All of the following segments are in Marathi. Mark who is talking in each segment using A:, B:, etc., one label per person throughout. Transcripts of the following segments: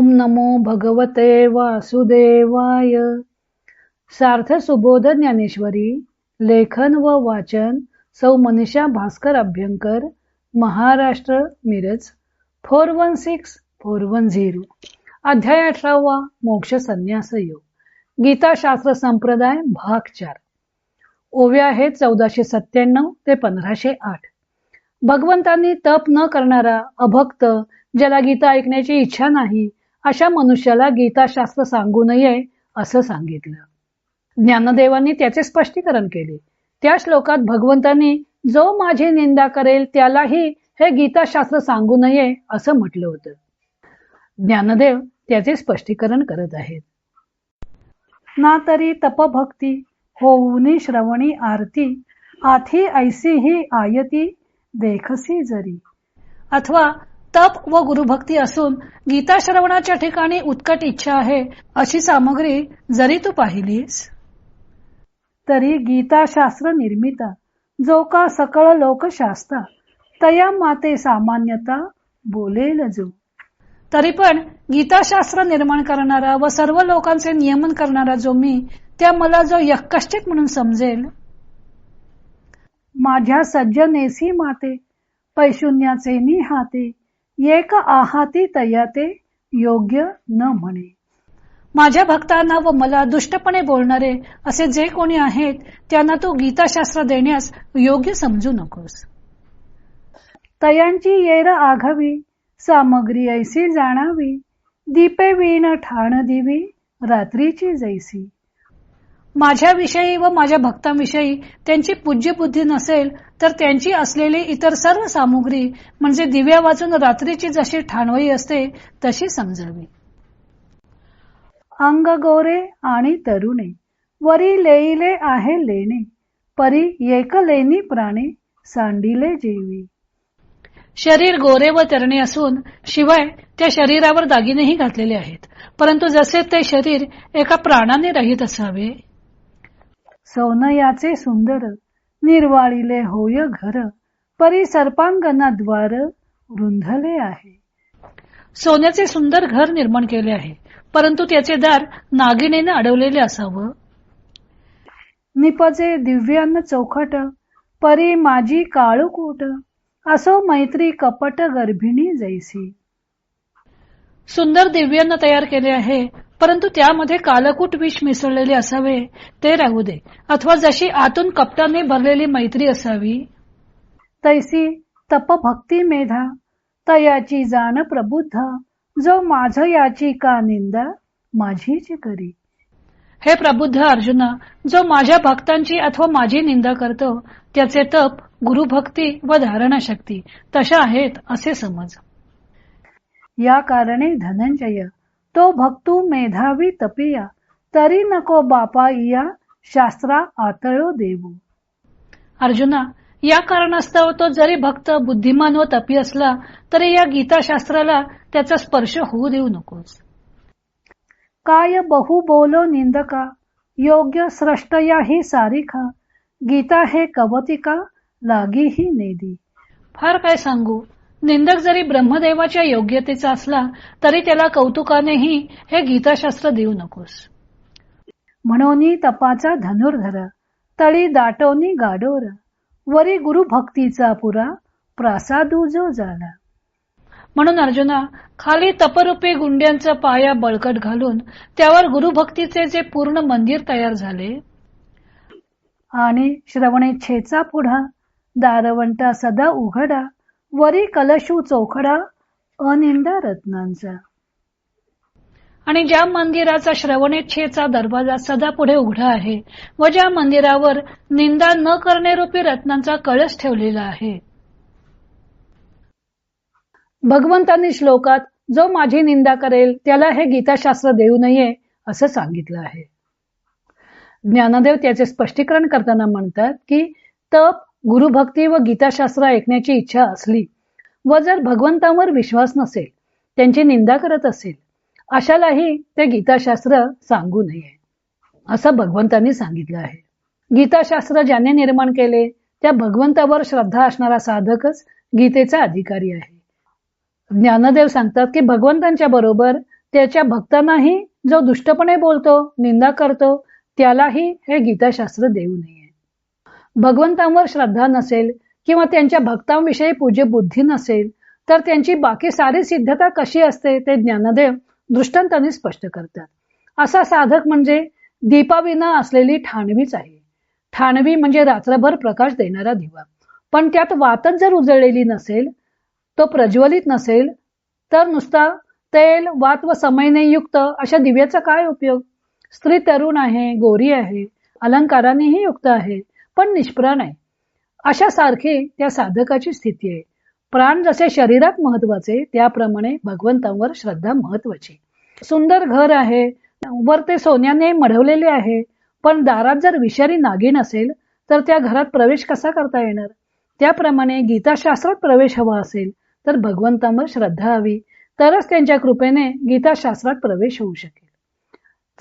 A: ओम नमो भगवते वासुदेवाय. सार्थ सुबोध ज्ञानेश्वरी लेखन व वाचन सौ Manisha Bhaskar Abhyankar Maharashtra Miraj four one six four one zero. अध्याय अठरावा मोक्ष संन्यास योग. गीताशास्त्र संप्रदाय भाग चार. ओव्या आहेत चौदाशे सत्त्याण्णव ते पंधराशे आठ. भगवंतांनी तप न करणारा अभक्त ज्याला गीता ऐकण्याची इच्छा नाही अशा मनुष्याला गीताशास्त्र सांगू नये असं सांगितलं. ज्ञानदेवांनी त्याचे स्पष्टीकरण केले. त्या श्लोकात भगवंतांनी जो माझी निंदा करेल त्यालाही हे गीताशास्त्र सांगू नये असं म्हटलं होतं. ज्ञानदेव त्याचे स्पष्टीकरण करत आहेत. ना तरी तपभक्ती होऊनी श्रवणी आरती आथी ऐसी ही आयती देखसी जरी अथवा तप व गुरुभक्ती असून गीता श्रवणाच्या ठिकाणी उत्कट इच्छा आहे अशी सामग्री जरी तू पाहिलीस तरी गीताशास्त्र निर्मिता जो का सकळ लोकशास्ता तया माते सामान्यता बोलेल जो. तरी पण गीताशास्त्र निर्माण करणारा व सर्व लोकांचे नियमन करणारा जो मी त्या मला जो यक्कश्चित म्हणून समजेल माझ्या सज्जनेसी माते पैशून्याचे निहाते एक आहाती तयाते योग्य न म्हणे. माझ्या भक्तांना व मला दुष्टपणे बोलणारे असे जे कोणी आहेत त्यांना तू गीताशास्त्र देण्यास योग्य समजू नकोस. तयांची येर आघावी सामग्री ऐसी जाणावी दीपे वीण ठाण दिवी रात्रीची जैसी. माझ्याविषयी व माझ्या भक्तांविषयी त्यांची पूज्य बुद्धी नसेल तर त्यांची असलेली इतर सर्व सामुग्री म्हणजे दिव्या वाचून रात्रीची जशी ठाणवई असते तशी समजावी. अंग गोरे आणि तरुणे वरी लेईले आहे लेणे परी एक लेणी प्राणे सांडिले जेवी. शरीर गोरे व तरणे असून शिवाय त्या शरीरावर दागिनेही घातलेले आहेत परंतु जसे ते शरीर एका प्राणाने रहित असावे सौनयाचे सुंदर निर्वाळीले होय घर परी सर्पांगणाद्वार रुंधले आहे. सोन्याचे सुंदर घर निर्माण केले आहे परंतु त्याचे दार नागिनेने अडवलेले असावं. निपजे दिव्यान्न चौखट परी माझी काळूकूट असो मैत्री कपट गर्भिणी जैसी. सुंदर दिव्यान्न तयार केले आहे परंतु त्यामध्ये कालकूट विष मिसळलेले असावे ते राहू दे. अथवा जशी आतून कपटाने भरलेली मैत्री असावी. तैसी तप भक्ती मेधा तयाची जाण प्रबुद्ध जो माझ याची का निंदा माझीच करी. हे प्रबुद्ध अर्जुना जो माझ्या भक्तांची अथवा माझी निंदा करतो त्याचे तप गुरुभक्ती व धारणा शक्ती तशा आहेत असे समज. या कारणे धनंजय तो भक्तू मेधावी तपिया तरी नको बापा इया शास्त्रा आतळो देऊ अर्जुना या कारणास्तव तो जरी भक्त बुद्धिमान व तपी असला तरी या गीताशास्त्राला त्याचा स्पर्श होऊ देऊ नकोस. काय बहु बोलो निंदका योग्य स्रष्ट या ही सारिखा गीता हे कवतिका लागी ही नेदी. फार काय सांगू निंदक जरी ब्रह्मदेवाच्या योग्यतेचा असला तरी त्याला कौतुकानेही हे गीताशास्त्र देऊ नकोस. म्हणून तपाचा धनुर्धर तळी दाटवनी गाडोर वरी गुरु भक्तीचा पुरा प्रासादू जो झाला म्हणून अर्जुना खाली तपरूपी गुंड्यांचा पाया बळकट घालून त्यावर गुरुभक्तीचे जे पूर्ण मंदिर तयार झाले. आणि श्रवणेच्छेचा पुढा दारवंटा सदा उघडा वरी कलशू चौखडा अनिंदा रत्नांचा. आणि ज्या मंदिराचा श्रवणेच्छेचा दरवाजा सदा पुढे उघडा आहे व ज्या मंदिरावर निंदा न करणे रूपी रत्नांचा कळस ठेवलेला आहे. भगवंतांनी श्लोकात जो माझी निंदा करेल त्याला हे गीताशास्त्र देऊ नये असं सांगितलं आहे. ज्ञानदेव त्याचे स्पष्टीकरण करताना म्हणतात की तप गुरुभक्ती व गीताशास्त्र ऐकण्याची इच्छा असली व जर भगवंतांवर विश्वास नसेल त्यांची निंदा करत असेल अशालाही ते गीताशास्त्र सांगू नये असं भगवंतांनी सांगितलं आहे. गीताशास्त्र ज्याने निर्माण केले त्या भगवंतावर श्रद्धा असणारा साधकच गीतेचा अधिकारी आहे. ज्ञानदेव सांगतात की भगवंतांच्या बरोबर त्याच्या भक्तांनाही जो दुष्टपणे बोलतो निंदा करतो त्यालाही हे गीताशास्त्र देऊ नये. भगवंतांवर श्रद्धा नसेल किंवा त्यांच्या भक्तांविषयी पूज्य बुद्धी नसेल तर त्यांची बाकी सारी सिद्धता कशी असते ते ज्ञानदेव दृष्टांताने स्पष्ट करतात. असा साधक म्हणजे दीपाविना असलेली ठाणवीच आहे. ठाणवी म्हणजे रात्रभर प्रकाश देणारा दिवा. पण त्यात वातच जर उजळलेली नसेल तो प्रज्वलित नसेल तर नुसता तेल वात व समयने युक्त अशा दिव्याचा काय उपयोग? स्त्री तरुण आहे गोरी आहे अलंकारानेही युक्त आहे. पण निष्प्राण आहे अशा सारखी त्या साधकाची स्थिती आहे. प्राण जसे शरीरात महत्त्वाचे त्याप्रमाणे भगवंतांवर श्रद्धा महत्वाची सुंदर घर आहे. वर ते सोन्याने मढवलेले आहे. पण दारात जर विषारी नागिन असेल तर त्या घरात प्रवेश कसा करता येणार? त्याप्रमाणे गीताशास्त्रात प्रवेश हवा असेल तर भगवंतांवर श्रद्धा हवी. तरच त्यांच्या कृपेने गीताशास्त्रात प्रवेश होऊ शकेल.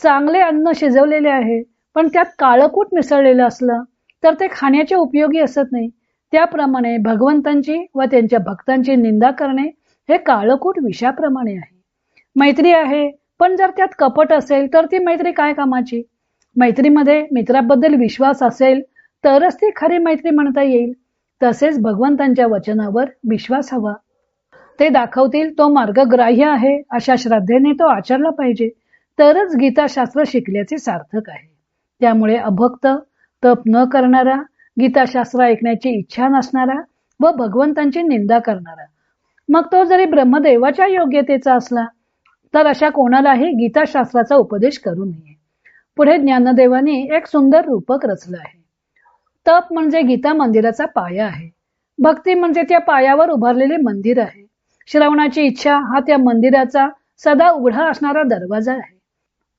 A: चांगले अन्न शिजवलेले आहे पण त्यात काळकूट मिसळलेलं असलं तर ते खाण्याचे उपयोगी असत नाही. त्याप्रमाणे भगवंतांची व त्यांच्या भक्तांची निंदा करणे हे काळकूट विषाप्रमाणे आहे. मैत्री आहे पण जर त्यात कपट असेल तर ती मैत्री काय कामाची? मैत्रीमध्ये मित्राबद्दल विश्वास असेल तरच ती खरी मैत्री म्हणता येईल. तसेच भगवंतांच्या वचनावर विश्वास हवा. ते दाखवतील तो मार्ग ग्राह्य आहे अशा श्रद्धेने तो आचरला पाहिजे. तरच गीताशास्त्र शिकल्याचे सार्थक आहे. त्यामुळे अभक्त तप न करणारा गीताशास्त्र ऐकण्याची इच्छा नसणारा व भगवंतांची निंदा करणारा. मग तो जरी ब्रह्मदेवाच्या योग्यतेचा असला तर अशा कोणालाही गीताशास्त्राचा उपदेश करू नये. पुढे ज्ञानदेवाने एक सुंदर रूपक रचलं आहे. तप म्हणजे गीता मंदिराचा पाया आहे. भक्ती म्हणजे त्या पायावर उभारलेले मंदिर आहे. श्रवणाची इच्छा हा त्या मंदिराचा सदा उघडा असणारा दरवाजा आहे.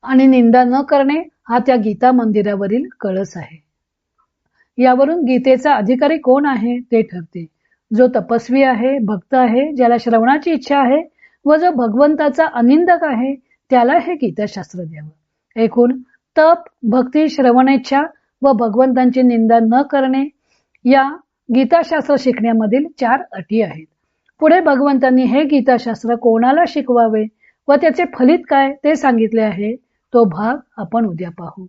A: आणि निंदा न करणे हा त्या गीता मंदिरावरील कळस आहे. यावरून गीतेचा अधिकारी कोण आहे ते ठरते. जो तपस्वी आहे भक्त आहे ज्याला श्रवणाची इच्छा आहे व जो भगवंताचा अनिंदक आहे त्याला हे गीताशास्त्र द्यावं. एकूण तप भक्ती श्रवणेच्छा व भगवंतांची निंदा न करणे या गीताशास्त्र शिकण्यामधील चार अटी आहेत. पुढे भगवंतांनी हे गीताशास्त्र कोणाला शिकवावे व त्याचे फलित काय ते सांगितले आहे तो भाग आपण उद्या पाहू.